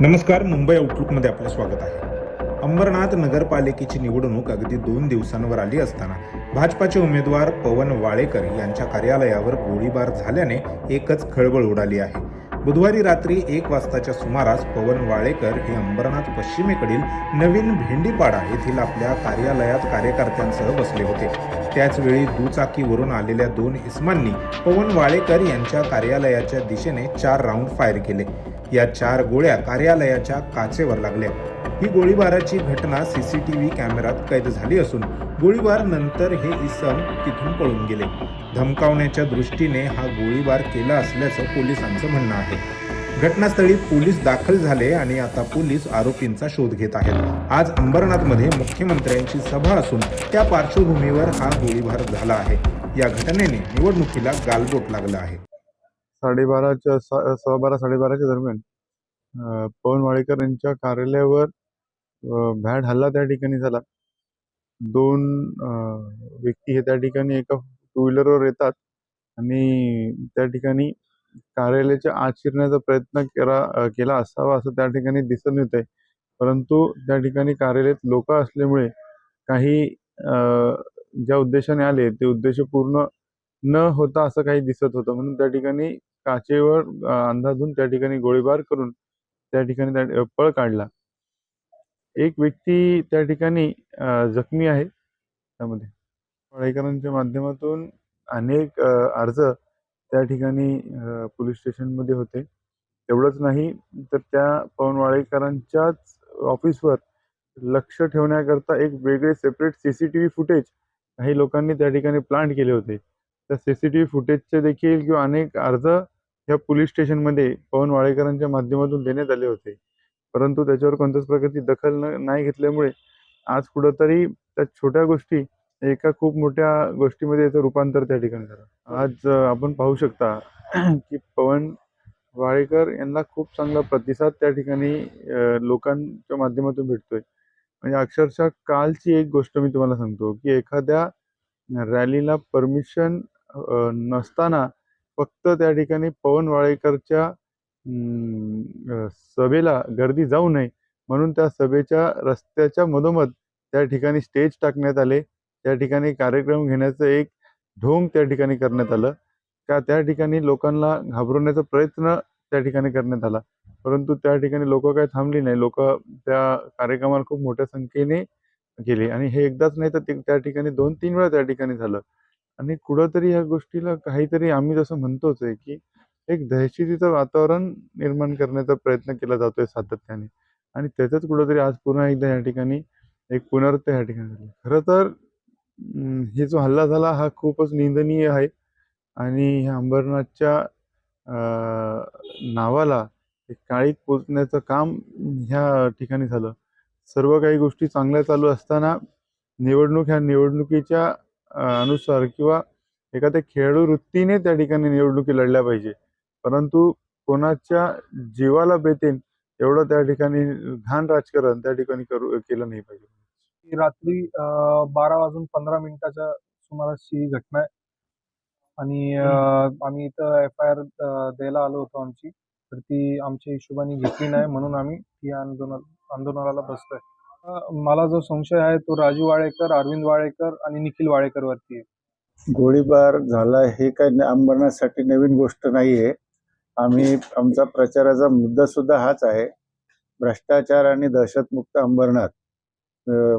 नमस्कार मुंबई आउटलुकमध्ये आपलं स्वागत आहे. अंबरनाथ नगरपालिकेची निवडणूक अगदी दोन दिवसांवर आली असताना भाजपाचे उमेदवार पवन वाळेकर यांच्या कार्यालयावर गोळीबार झाल्याने एकच खळबळ उडाली आहे. बुधवारी रात्री एक वाजताच्या सुमारास पवन वाळेकर हे अंबरनाथ पश्चिमेकडील नवीन भेंडीपाडा येथील आपल्या कार्यालयात कार्यकर्त्यांसह बसले होते. त्याचवेळी दुचाकीवरून आलेल्या दोन इसमांनी पवन वाळेकर यांच्या कार्यालयाच्या दिशेने चार राऊंड फायर केले. या चार गोळ्या कार्यालयाच्या काचेवर लागल्या. ही गोळीबाराची घटना सीसीटीव्ही कॅमेरात कैद झाली असून गोळीबार नंतर हे इसम तिथून पळून गेले. धमकावण्याच्या दृष्टीने हा गोळीबार केला असल्याचं पोलिसांचं म्हणणं आहे. घटनास्थळी पोलीस दाखल झाले आणि आता पोलीस आरोपींचा शोध घेत आहेत. आज अंबरनाथमध्ये मुख्यमंत्र्यांची सभा असून त्या पार्श्वभूमीवर हा गोळीबार झाला आहे. या घटनेने निवडणुकीला गालबोट लागला आहे. साडेबाराच्या सा- सव्वा बारा साडेबाराच्या दरम्यान पवन वाडेकर यांच्या कार्यालयावर भॅड हल्ला त्या ठिकाणी झाला. दोन व्यक्ती हे त्या ठिकाणी एका टू व्हीलरवर येतात आणि त्या ठिकाणी कार्यालयाच्या आत शिरण्याचा प्रयत्न केला केला असावा असं त्या ठिकाणी दिसून येत आहे परंतु त्या ठिकाणी कार्यालयात लोक असल्यामुळे काही ज्या उद्देशाने आले ते उद्देश पूर्ण न होता असं काही दिसत होतं. म्हणून त्या ठिकाणी काचेवर अं, अंदाजून त्या ठिकाणी गोळीबार करून त्या ठिकाणी त्या पळ काढला. एक व्यक्ती त्या ठिकाणी जखमी आहे त्यामध्ये. पळेकरांच्या माध्यमातून अनेक अर्ज त्या ठिकाणी पोलीस स्टेशनमध्ये होते. तेवढंच नाही तर त्या पवन वाडेकरांच्याच ऑफिसवर लक्ष ठेवण्याकरता एक वेगळे separate C C T V footage काही लोकांनी त्या ठिकाणी प्लांट केले होते. त्या सी सी टी व्ही फुटेजचे देखील किंवा अनेक अर्ज या पोलीस स्टेशनमध्ये पवन वाळेकरांच्या माध्यमातून देण्यात आले होते. परंतु त्याच्यावर कोणत्याच प्रकारची दखल न नाही घेतल्यामुळे आज कुठंतरी त्या छोट्या गोष्टी एका खूप मोठ्या गोष्टीमध्ये याचं रूपांतर त्या ठिकाणी झालं. आज आपण पाहू शकता की पवन वाळेकर यांना खूप चांगला प्रतिसाद त्या ठिकाणी लोकांच्या माध्यमातून भेटतोय. म्हणजे अक्षरशः कालची एक गोष्ट मी तुम्हाला सांगतो की एखाद्या रॅलीला परमिशन नसताना फक्त त्या ठिकाणी पवन वाळेकरच्या सभेला गर्दी जाऊ नये. म्हणून त्या सभेच्या रस्त्याच्या मधोमध त्या ठिकाणी स्टेज टाकण्यात आले. त्या ठिकाणी कार्यक्रम घेण्याचं एक ढोंग त्या ठिकाणी करण्यात आलं. का त्या ठिकाणी लोकांना घाबरवण्याचा प्रयत्न त्या ठिकाणी करण्यात आला. परंतु त्या ठिकाणी लोक काही थांबली नाही. लोक त्या कार्यक्रमाला खूप मोठ्या संख्येने गेले. आणि हे एकदाच नाही तर ते- त्या ठिकाणी दोन तीन वेळा त्या ठिकाणी झालं. आणि कुठंतरी ह्या गोष्टीला काहीतरी आम्ही जसं म्हणतोच आहे की एक दहशतीचं वातावरण निर्माण करण्याचा प्रयत्न केला जातोय सातत्याने. आणि त्याच्याच कुठंतरी आज पुन्हा एकदा या ठिकाणी एक पुनर्त या ठिकाणी झाली. खरं तर हे जो हल्ला झाला हा खूपच निंदनीय आहे. आणि ह्या अंबरनाथच्या नावाला एक काळीत पोचण्याचं काम ह्या ठिकाणी झालं. सर्व काही गोष्टी चांगल्या चालू असताना निवडणूक ह्या निवडणुकीच्या अनुसार किंवा एखाद्या खेळाडू वृत्तीने त्या ठिकाणी निवडणुकी लढल्या पाहिजे. परंतु कोणाच्या जीवाला बेतेन एवढं त्या ठिकाणी घाण राजकारण त्या ठिकाणी करू केलं नाही पाहिजे. रात्री बारा वाजून पंधरा मिनिटाच्या सुमारास ही घटना आहे. आणि आम्ही इथं एफ आय आर द्यायला आलो होतो आमची. तर ती आमच्या हिशोबाने घेतली नाही. म्हणून आम्ही या आंदोलन आंदोलनाला बसलोय. अं, मला जो संशय आहे तो राजू वाळेकर अरविंद वाळेकर आणि निखिल वाळेकर वरती आहे. गोळीबार झाला हे काही न- अंबरनाथसाठी नवीन गोष्ट नाहीये. आम्ही आमचा प्रचाराचा मुद्दा सुद्धा हाच आहे. भ्रष्टाचार आणि दहशतमुक्त अंबरनाथ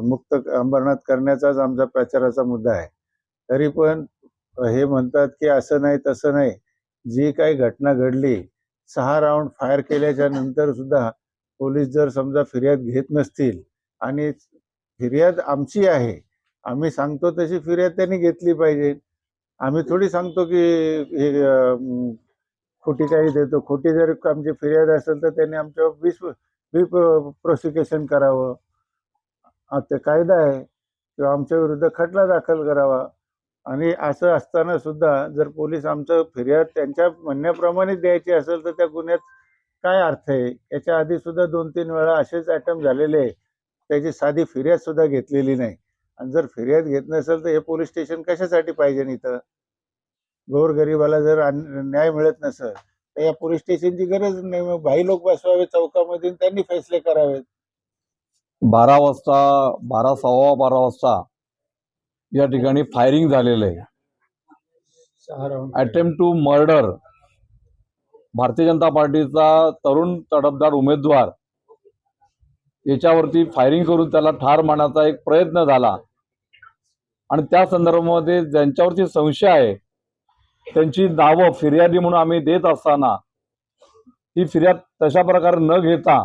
मुक्त अंबरनाथ करण्याचाच आमचा प्रचाराचा मुद्दा आहे. तरी पण हे म्हणतात की असं नाही तसं नाही. जी काही घटना घडली सहा राऊंड फायर केल्याच्यानंतर सुद्धा पोलीस जर समजा फिर्याद घेत नसतील आणि फिर्याद आमची आहे. आम्ही सांगतो तशी फिर्याद त्यांनी घेतली पाहिजे. आम्ही थोडी सांगतो की हे खोटी काही देतो. खोटी जर आमची फिर्याद असेल तर त्यांनी आमच्यावर वीस बी प्रोसिक्युशन करावं. ते कायदा आहे. किंवा आमच्या विरुद्ध खटला दाखल करावा. आणि असं असताना सुद्धा जर पोलीस आमचं फिर्याद त्यांच्या म्हणण्याप्रमाणे द्यायची असेल तर त्या गुन्ह्यात काय अर्थ आहे? याच्या आधी सुद्धा दोन तीन वेळा असेच अटेम्प्ट झालेले आहे. त्याची साधी फिर्याद सुद्धा घेतलेली नाही. आणि जर फिर्याद घेत नसेल तर हे पोलीस स्टेशन कशासाठी पाहिजे इथं? गोरगरिबाला जर न्याय मिळत नसेल तर या पोलीस स्टेशनची गरज नाही. भाई लोक बसवावे चौकामध्ये त्यांनी फैसले करावेत. बारा वाजता बारा सव्वा बारा वाजता या ठिकाणी फायरिंग झालेलं आहे. Attempt to murder Bharatiya Janata पार्टीचा तरुण तडफदार उमेदवार याच्यावरती फायरिंग करून त्याला ठार मारण्याचा एक प्रयत्न झाला. आणि त्या संदर्भामध्ये ज्यांच्यावरती संशय आहे त्यांची नावं फिर्यादी म्हणून आम्ही देत असताना ही फिर्याद तशा प्रकारे न घेता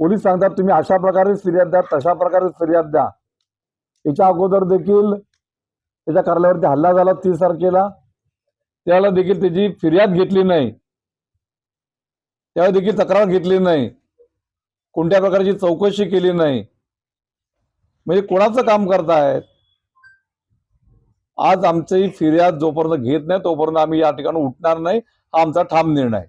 पोलीस सांगतात तुम्ही अशा प्रकारे फिर्याद द्या तशा प्रकारे फिर्याद द्या. याच्या अगोदर देखील त्याच्या कार्यालयावरती हल्ला झाला तीस तारखेला. त्यावेळेला देखील त्याची फिर्याद घेतली नाही. त्यावेळी देखील तक्रार घेतली नाही. कोणत्या प्रकारची चौकशी केली नाही? म्हणजे कोणाचं काम करतायत? आज आमची फिर्याद जोपर्यंत घेत नाही तोपर्यंत आम्ही या ठिकाणी उठणार नाही. हा आमचा ठाम निर्णय.